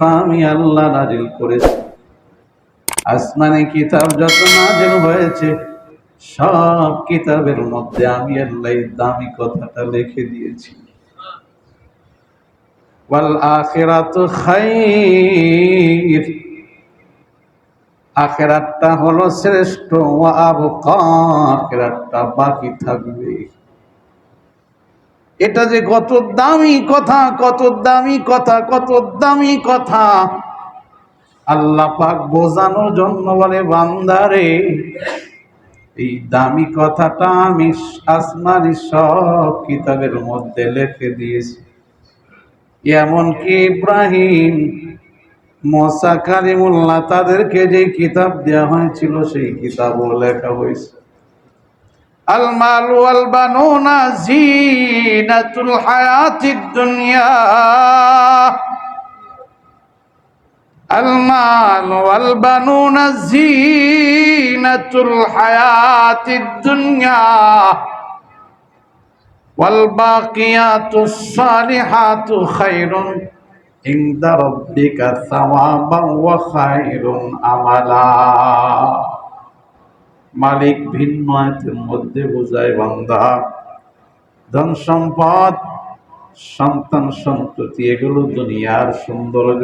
আমি আল্লাহ নাজিল করেছি। আসমানে কিতাব যত নাজিল হয়েছে, সব কিতাবের মধ্যে আমি আল্লাহ দামি কথাটা লিখে দিয়েছি। ওয়াল আখিরাতু খাইর। আখেরাতটা হলো শ্রেষ্ঠ আবকা আখেরাতটা বাকি থাকবে এটা যে কত দামি কথা, কত দামি কথা, কত দামি কথা। আল্লাহ পাক বোঝানোর জন্য বলে, বান্দারে, এই দামি কথাটা আমি আসমানি সব কিতাবের মধ্যে লিখে দিয়েছি। এমনকি ইব্রাহিম, মোসা কালিমুল্লাহ তাদেরকে যে কিতাব দেওয়া হয়েছিল, সেই কিতাবও লেখা হয়েছে। المال والبنون زينة الحياة الدنيا. المال والبنون زينة الحياة الدنيا. والباقيات الصالحات خير عند ربك ثوابا وخير عملا. মালিক ভিন্ন আয়াতের মধ্যে বোঝায় বান্দা। ধন সম্পদ, সন্তান সন্ততি, এগুলো দুনিয়ার সৌন্দর্য।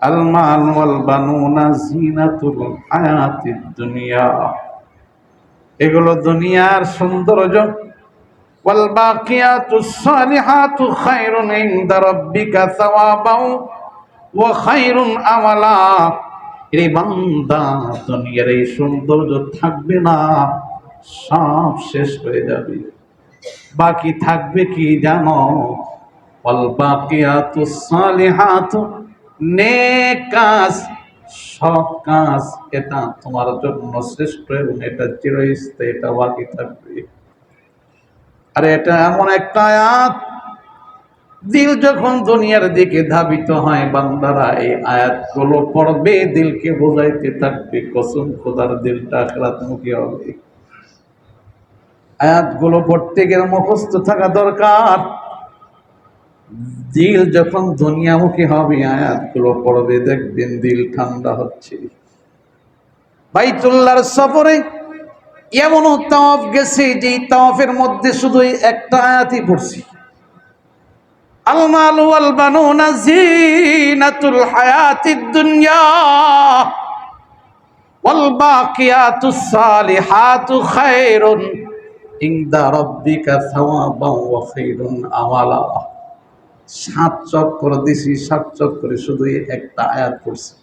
আলমাল ওয়াল বানুনা জিনাতুল হায়াতিদ দুনিয়া। এগুলো দুনিয়ার সৌন্দর্য। ওয়াল বাকিয়াতুস সালিহাতু খায়রুন ইনদা রাব্বিকা সাওয়াবাও, ওয়া খায়রুন আমালা। রে বান্দা, দুনিয়ার এই সৌন্দর্য থাকবে না, সব শেষ হয়ে যাবে। বাকি থাকবে কি জানো? অল বাকিয়াতু সালিহাতু, নেক কাজ, সৎ কাজ, এটা তোমার জন্য শ্রেষ্ঠ এবং এটা চিরস্থায়ী, এটা বাকি থাকবে। আরে এটা এমন একটা আয়াত দিল যখন দুনিয়ার দিকে ধাবিত হয় বান্দারা, এই আয়াতগুলো পড়বে, দিলকে বোঝাইতে থাকবে, কসম খোদার দিলটা আখরাতমুখী হবে। আয়াতগুলো গেলে মুখস্থ থাকা দরকার। দিল যখন দুনিয়ামুখী হবে, আয়াতগুলো পড়বে, দেখবেন দিল ঠান্ডা হচ্ছে। বাইতুল্লাহর সফরে এমনও তাওয়াফ গেছে যে তাওয়াফের মধ্যে শুধু একটা আয়াতই পড়ছি। المال والبنون زينة الحياة الدنيا والباقيات الصالحات خير عند ربك ثوابا وخير عملا সাত চক্কর দিছি সাত চক্করে শুধু এই একটা আয়াত পড়ছে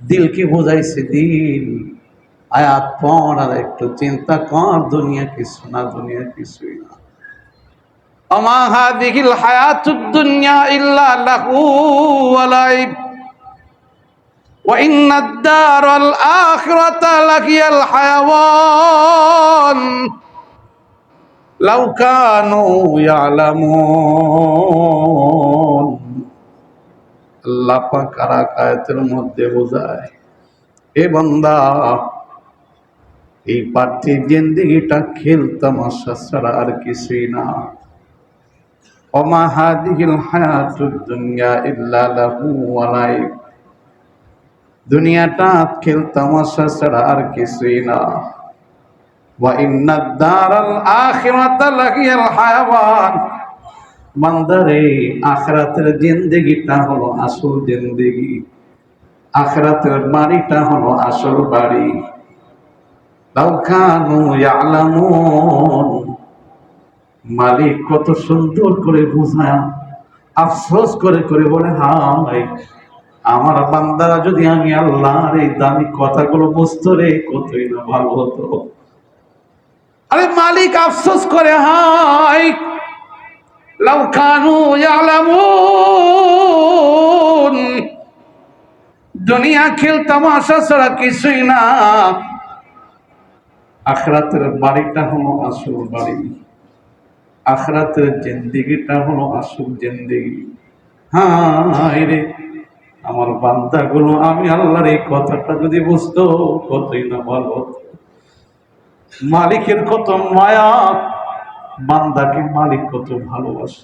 দিলকে বোঝাইছে দিল আয়াত পড় আর একটু চিন্তা কর দুনিয়া কিছু না দুনিয়া কিছুই না অমা আয়াতের মধ্যে বোঝায় এ বান্দা এই পার্থিব জিন্দিগিটা খেলতাম আর কিছুই না। وما هذه الحياة الدنيا إلا له ولعب দুনিয়াটা খেল তামাশা ছাড়া আর কিছুই না وإن الدار الآخرة لهي الحيوان বান্দারে আখরাতের জিন্দেগিটা হলো আসল জিন্দেগি আখরাতের বাড়িটা হলো আসল বাড়ি লাউ কানু ইয়ালামুন মালিক কত সুন্দর করে বুঝায়, আফসোস করে করে বলে হাই আমার বান্দারা যদি আমি আল্লাহর এই দামি কথাগুলো বুঝতো রে, কতই না ভালো হতো। আরে মালিক আফসোস করে হাই লাউ কানু ইয়ালামুন, দুনিয়া খেল তামাশা ছাড়া কিছুই না, আখরাতের বাড়িটা হলো আসল বাড়ি। আখরাতের জিন্দিগিটা হলো আসল জিন্দিগি। হায় রে, আমার বান্দাগুলো, আমি আল্লাহর এই কথাটা যদি বুঝতো, কতই না ভালো মালিকের কত মায়া, বান্দাকে মালিক কত ভালোবাসে।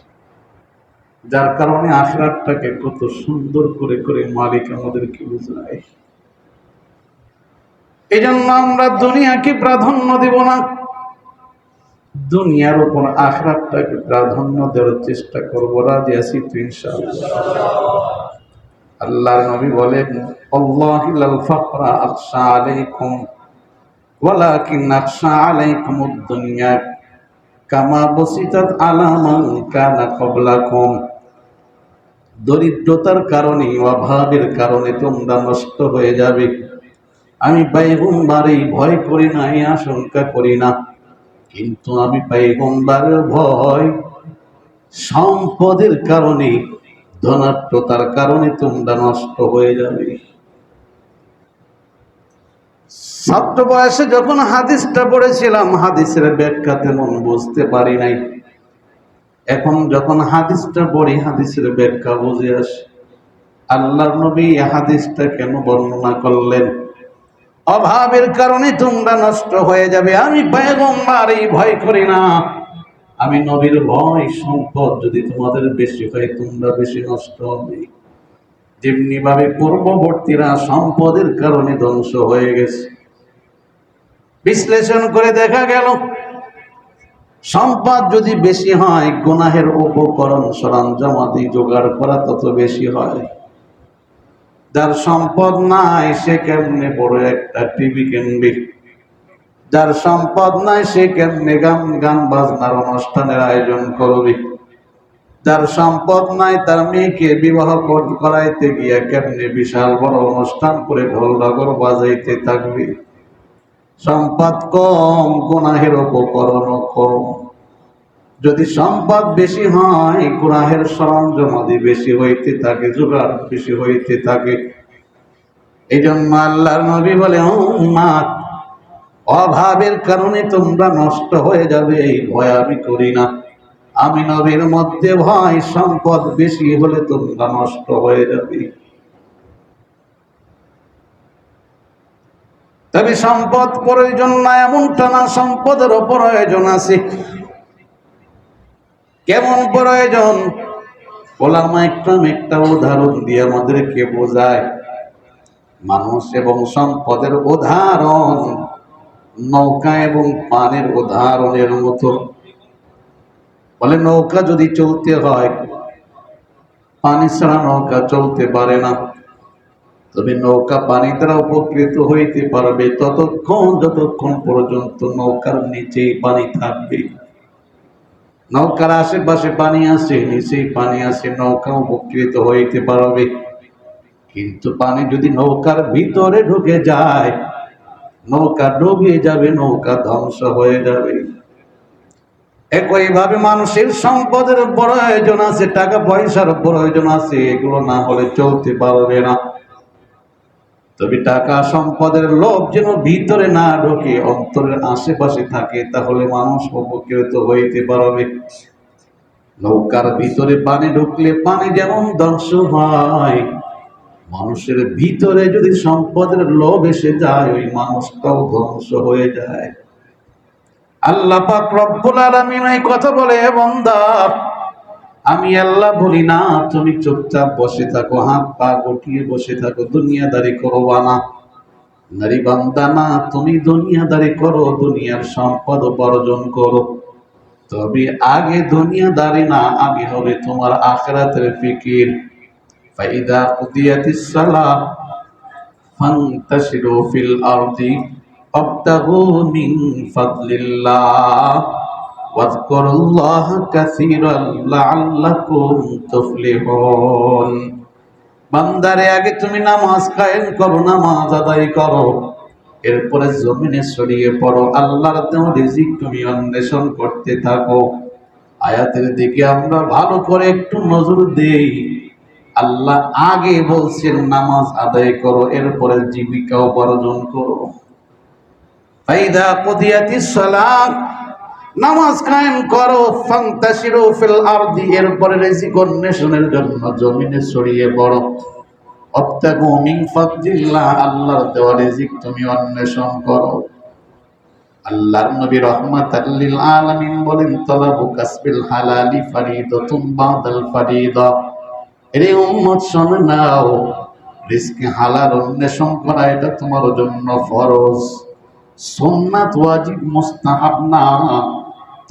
যার কারণে আখরাতটাকে কত সুন্দর করে করে মালিক আমাদেরকে বুঝায়। এই জন্য আমরা দুনিয়াকে প্রাধান্য দেব না। দুনিয়ার উপর আখরাতটাকে প্রাধান্য দেওয়ার চেষ্টা করব, রাজি আছি তো ইনশাআল্লাহ। আল্লাহর নবী বলেন আল্লাহিল ফাকরা আকশা আলাইকুম, ওয়ালাকিন আকশা আলাইকুম দুনিয়া কামা বসিতাত আলা মান কানা ক্বাবলাকুম। দরিদ্রতার কারণে, অভাবের কারণে তোমরা নষ্ট হয়ে যাবে। আমি পাইগম্বারে ভয় করি না, এই আশঙ্কা করি না। কিন্তু আমি পাইগম্বারের ভয়। সম্পদের কারণে ধনাত্মতার কারণে তোমরা নষ্ট হয়ে যাবে। ছাত্র বয়সে যখন হাদিসটা পড়েছিলাম, হাদিসের ব্যাখ্যা তেমন বুঝতে পারি নাই। এখন যখন হাদিসটা পড়ি, হাদিসের ব্যাখ্যা বুঝে আসে। আল্লাহ নবী হাদিসটা কেন বর্ণনা করলেন? অভাবের কারণে তোমরা নষ্ট হয়ে যাবে। আমি পেগম্বার এই ভয় করি না। আমি নবীর ভয়, সম্পদ যদি তোমাদের বেশি হয়, তোমরা বেশি নষ্ট হবে। যেমনি ভাবে পূর্ববর্তীরা সম্পদের কারণে ধ্বংস হয়ে গেছে। বিশ্লেষণ করে দেখা গেল, সম্পদ যদি বেশি হয়, গুনাহের উপকরণ সরঞ্জামাদি জোগাড় করা তত বেশি হয়। যার সম্পদ নাই, সে কেমনে বড় একটা টিভি কিনবে? যার সম্পদ নাই, সে কেমনে গান গান, বাজনার অনুষ্ঠানের আয়োজন করবে? যার সম্পদ নাই, তার মেয়েকে বিবাহ কর- করাইতে গিয়া কেমনে বিশাল বড় অনুষ্ঠান করে ঢোল নগর বাজাইতে থাকবে? সম্পদ কম, গুনাহের উপকরণ কম। যদি সম্পদ বেশি হয়, গুনাহের সরঞ্জামাদি বেশি হইতে থাকে, জোগাড় বেশি হইতে থাকে। এই জন্য আল্লাহর নবী বলে অভাবের কারণে তোমরা নষ্ট হয়ে যাবে, এই ভয় আমি করি না। আমি নবীর মধ্যে ভয়, সম্পদ বেশি হলে তোমরা নষ্ট হয়ে যাবে। তবে সম্পদ প্রয়োজন না, এমনটা না, সম্পদের প্রয়োজন আছে। কেমন প্রয়োজন? ওলামা একটা একটা উদাহরণ দিয়ে আমাদেরকে বোঝায়। মানুষ এবং সম্পদের উদাহরণ, নৌকা এবং পানের উদাহরণের মতো। বলে নৌকা যদি চলতে হয়, পানি ছাড়া নৌকা চলতে পারে না। তবে নৌকা পানি দ্বারা উপকৃত হইতে পারবে ততক্ষণ, যতক্ষণ পর্যন্ত নৌকার নিচেই পানি থাকবে। নৌকার আশেপাশে পানি আছে, নিচেই পানি আছে নৌকা উপকৃত হইতে পারবে। কিন্তু পানি যদি নৌকার ভিতরে ঢুকে যায়, নৌকা ডুবে যাবে, নৌকা ধ্বংস হয়ে যাবে। একইভাবে মানুষের সম্পদের প্রয়োজন আছে, টাকা পয়সার প্রয়োজন আছে, এগুলো না হলে চলতে পারবে না। তবে টাকা সম্পদের লোভ যেন ভিতরে না ঢোকে, অন্তরের আশেপাশে থাকে, তাহলে মানুষ উপকৃত হইতে পারবে। নৌকার ভিতরে পানি ঢুকলে পানি যেমন ধ্বংস হয়, মানুষের ভিতরে যদি সম্পদের লোভ এসে যায়, ওই মানুষটাও ধ্বংস হয়ে যায়। আল্লাহ পাক রব্বুল আলামিন কথা বলে, "হে বান্দা আমি আল্লাহ বলি না, তুমি চুপচাপ বসে থাকো, হাত পা গটিয়ে বসে থাকো, দুনিয়াদারি করো না। নারী বান্দা না, তুমি দুনিয়াদারি করো, দুনিয়ার সম্পদ উপার্জন করো। তবে আগে দুনিয়াদারি না, আগে হবে তোমার আখরাতের ফিকির। ফাইদা কুদিয়াতিস সালাহ, ফান্তাশিরু ফিল আরদি অবতাগু মিন ফাদলিল্লাহ। واذكروا الله كثيرا لعلكم تفلحون বান্দারে আগে তুমি নামাজ কায়েম করো নামাজ আদায় করো এরপরে জমিনে ছড়িয়ে পড়ো আল্লাহর দেহ রিজিক তুমি অন্বেষণ করতে থাকো আয়াতের দিকে আমরা ভালো করে একটু নজর দেই আল্লাহ আগে বলছেন নামাজ আদায় করো এরপরে জীবিকা উপার্জন করো ফাইদা কুদিয়াতিস সালাত নামাজ কায়েম করো ফান্তাশিরু ফিল আরদি, এরপরে রিজিক অন্বেষণের জন্য জমিনে ছড়িয়ে পড়ো। অত্যাগু মিন ফাদলিল্লাহ, আল্লাহর দেওয়া রিজিক তুমি অন্বেষণ করো। আল্লাহর নবী রহমাতাল্লিল আলামিন বলেন, তলাবু কাসবিল হালালি ফারিদাতুন বাদাল ফারিদা। এরে উম্মত, শোনো নাও, রিজকে হালাল অন্বেষণ করা এটা তোমার জন্য ফরজ। সুন্নাত ওয়াজিব, মুস্তাহাব না।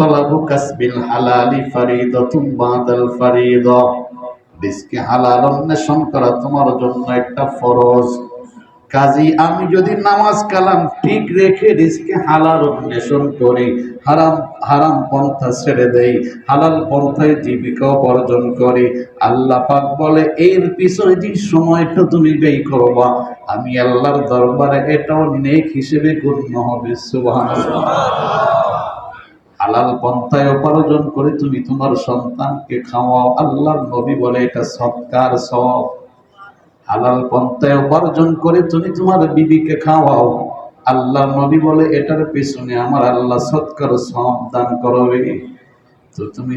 তলাবু কাসবিল হালালি ফারিদাতুন বাদাল ফারিদা রিজকে হালাল অন্বেষণ করা তোমার জন্য একটা ফরজ। কাজী, আমি যদি নামাজ কালাম ঠিক রেখে রিজকে হালাল অন্বেষণ করি, হারাম হারাম পন্থা ছেড়ে দেই, হালাল পন্থায় জীবিকা উপার্জন করি। আল্লাহ পাক বলে, এর পিছনে যে সময়টা তুমি ব্যয় করবা, আমি আল্লাহর দরবারে এটাও নেক হিসেবে গণ্য হবে, সুবহানাল্লাহ। হালাল পন্থায় উপার্জন করে তুমি তোমার সন্তানকে খাওয়াও। আল্লাহর নবী বলে এটা সৎকার সব হালাল পন্থায় উপার্জন করে তুমি তোমার বিবিকে খাওয়াও। আল্লাহ নবী বলে এটার পেছনে আমার আল্লাহ সৎকার সব দান করবে। তো তুমি